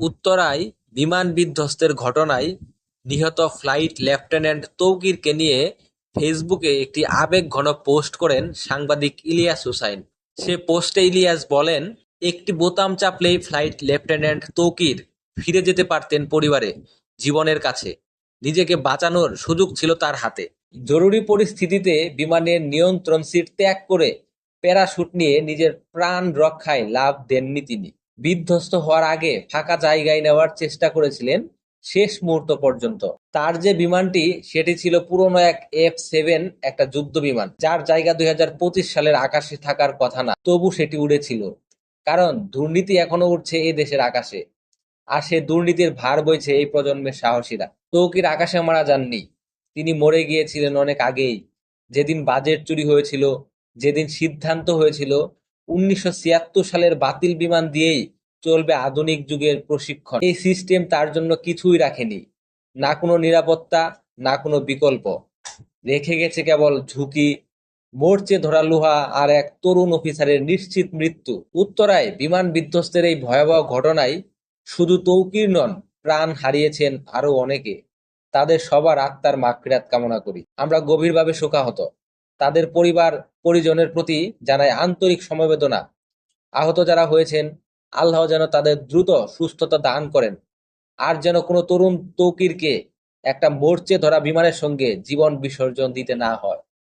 উত্তরায় বিমান বিধ্বস্তের ঘটনায় নিহত ফ্লাইট লেফটেন্যান্ট তৌকিরকে নিয়ে ফেসবুকে একটি আবেগঘন পোস্ট করেন সাংবাদিক ইলিয়াস হুসাইন। সে পোস্টে ইলিয়াস বলেন, একটি বোতাম চাপলেই ফ্লাইট লেফটেন্যান্ট তৌকির ফিরে যেতে পারতেন পরিবারে, জীবনের কাছে। নিজেকে বাঁচানোর সুযোগ ছিল তার হাতে। জরুরি পরিস্থিতিতে বিমানের নিয়ন্ত্রণ সিট ত্যাগ করে প্যারাশুট নিয়ে নিজের প্রাণ রক্ষায় লাভ দেননি তিনি। বিধ্বস্ত হওয়ার আগে ফাঁকা জায়গায় নেওয়ার চেষ্টা করেছিলেন শেষ মুহূর্ত পর্যন্ত। তার যে বিমানটি, সেটি ছিল পুরনো এক এফ সেভেন, একটা যুদ্ধ বিমান, যার জায়গা দুই হাজার পঁচিশ সালের আকাশে থাকার কথা না। তবু সেটি উড়েছিল, কারণ দুর্নীতি এখনও উঠছে এই দেশের আকাশে, আর সে দুর্নীতির ভার বইছে এই প্রজন্মের সাহসীরা। তৌকির আকাশে মারা যাননি, তিনি মরে গিয়েছিলেন অনেক আগেই, যেদিন বাজেট চুরি হয়েছিল, যেদিন সিদ্ধান্ত হয়েছিল উনিশশো ছিয়াত্তর সালের বাতিল বিমান দিয়েই চলবে আধুনিক যুগের প্রশিক্ষণ। এই সিস্টেম তার জন্য কিছুই রাখেনি। না কোনো নিরাপত্তা, না কোনো বিকল্প। রেখে গেছে কেবল ঝুঁকি মোর্চে ধরা লোহা আর এক তরুণ অফিসারের নিশ্চিত মৃত্যু। উত্তরায় বিমান বিধ্বস্তের এই ভয়াবহ ঘটনায় শুধু তৌকির নন, প্রাণ হারিয়েছেন আরও অনেকে। তাদের সবার আত্মার মাগফিরাত কামনা করি। আমরা গভীরভাবে শোকাহত। তাদের পরিবার পরিজনের প্রতি জানায় আন্তরিক সমবেদনা। আহত যারা হয়েছেন, আল্লাহ যেন তাদের দ্রুত সুস্থতা দান করেন। আর যেন কোনো তরুণ তৌকিরকে একটা মোর্চে ধরা বিমানের সঙ্গে জীবন বিসর্জন দিতে না হয়।